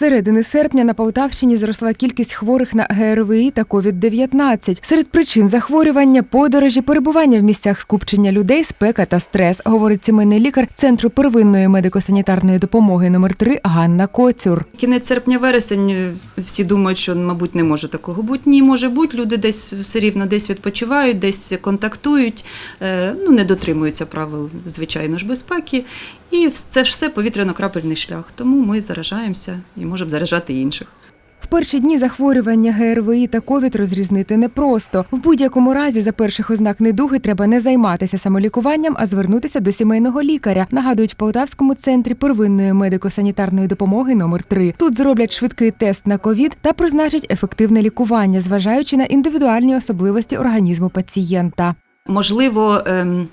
середини серпня на Полтавщині зросла кількість хворих на ГРВІ та COVID-19. Серед причин захворювання, подорожі, перебування в місцях скупчення людей, спека та стрес, говорить сімейний лікар Центру первинної медико-санітарної допомоги номер 3 Ганна Коцюр. Кінець серпня-вересень всі думають, що, мабуть, не може такого бути. Ні, може бути. Люди десь все рівно десь відпочивають, десь контактують, е, ну, не дотримуються правил, звичайно ж, безпеки. І це ж все повітряно-крапельний шлях. Тому ми заражаємося і можемо заражати інших. В перші дні захворювання ГРВІ та ковід розрізнити непросто. В будь-якому разі за перших ознак недуги треба не займатися самолікуванням, а звернутися до сімейного лікаря. Нагадують в Полтавському центрі первинної медико-санітарної допомоги номер 3 Тут зроблять швидкий тест на ковід та призначать ефективне лікування, зважаючи на індивідуальні особливості організму пацієнта. Можливо, ем,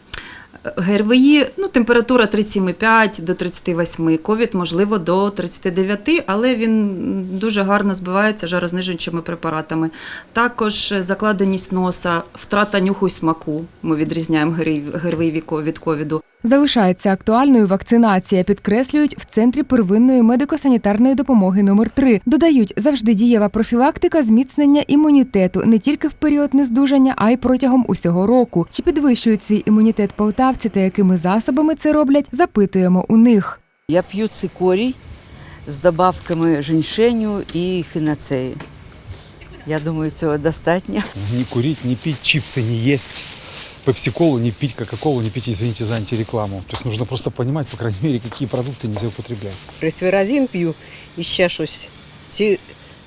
ГРВІ, ну, температура 37,5 до 38, ковід, можливо, до 39, але він дуже гарно збивається жарознижуючими препаратами. Також закладеність носа, втрата нюху й смаку. Ми відрізняємо ГРВІ від ковіду. Залишається актуальною вакцинація, підкреслюють в центрі первинної медико-санітарної допомоги номер 3 Додають завжди дієва профілактика зміцнення імунітету не тільки в період нездужання, а й протягом усього року. Чи підвищують свій імунітет полтавці та якими засобами це роблять? Запитуємо у них. Я п'ю цикорій з добавками женьшеню і хиноцею. Я думаю, цього достатньо. Не курить, не пить, чипсы не есть, пепси-колу не пить, кока-колу не пить, извините за антирекламу. То есть нужно просто понимать, по крайней мере, какие продукты нельзя употреблять. Ресверазін п'ю і ще щось.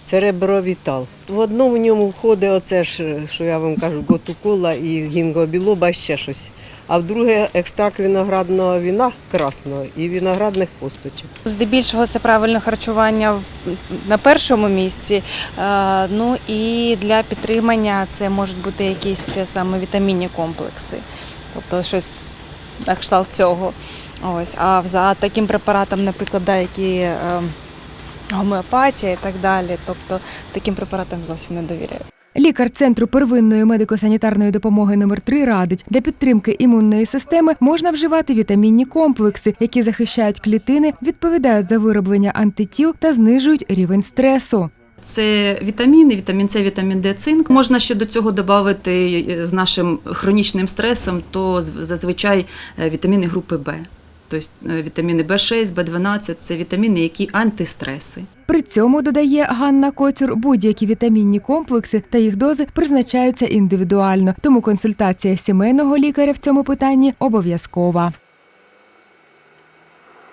Церебровітал. В одному в ньому входить оце ж, що я вам кажу, готукола і гінгобілоба, ще щось. А в друге екстракт виноградного віна красного і виноградних посточок. Здебільшого це правильне харчування на першому місці. Е, Ну і для підтримання це можуть бути якісь саме вітамінні комплекси, тобто щось на кшталт цього. Ось. А за таким препаратом, наприклад, які е, гомеопатія і так далі. Тобто таким препаратам зовсім не довіряю. Лікар центру первинної медико-санітарної допомоги номер 3 радить, для підтримки імунної системи можна вживати вітамінні комплекси, які захищають клітини, відповідають за вироблення антитіл та знижують рівень стресу. Це вітаміни, вітамін С, вітамін Д, цинк. Можна ще до цього додати е, з нашим хронічним стресом, то з- зазвичай е, вітаміни групи Б. Тобто е, вітаміни В6, В12 це вітаміни, які антистреси. При цьому додає Ганна Коцюр, будь-які вітамінні комплекси та їх дози призначаються індивідуально, тому консультація сімейного лікаря в цьому питанні обов'язкова.